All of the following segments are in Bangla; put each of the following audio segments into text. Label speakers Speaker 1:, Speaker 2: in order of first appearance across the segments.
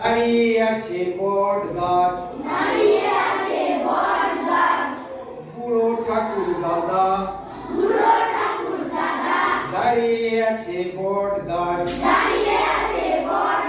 Speaker 1: দাঁড়িয়ে আছে বট গাছ।
Speaker 2: দাঁড়িয়ে আছে বট গাছ।
Speaker 1: বুড়ো ঠাকুর দাদা।
Speaker 2: বুড়ো ঠাকুর দাদা।
Speaker 1: দাঁড়িয়ে আছে বট গাছ।
Speaker 2: দাঁড়িয়ে আছে বট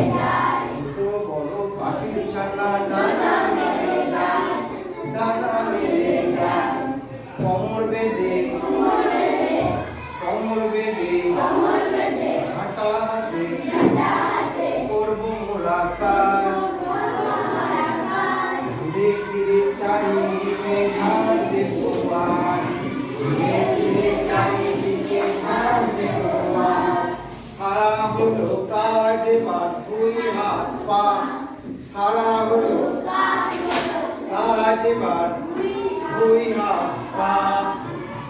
Speaker 1: ছোট বড় পাখির ছানা
Speaker 2: ডানা
Speaker 1: দানা
Speaker 2: মেলে
Speaker 1: দানা মেলে কোমর এবার দুই হাত পা সারা হলো। কাজ এবার দুই হাত পা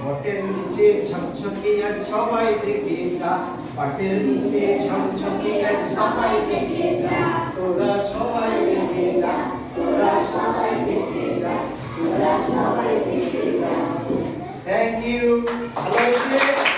Speaker 1: বটের নিচে ঝকঝকে আর সবাই দেখে যা। পাটের নিচে ঝকঝকে আর সবাই দেখে যা। তোরা সবাই দেখে যা। তোরা সবাই দেখে যা। তোরা সবাই দেখে যা। থ্যাংক ইউ ভালো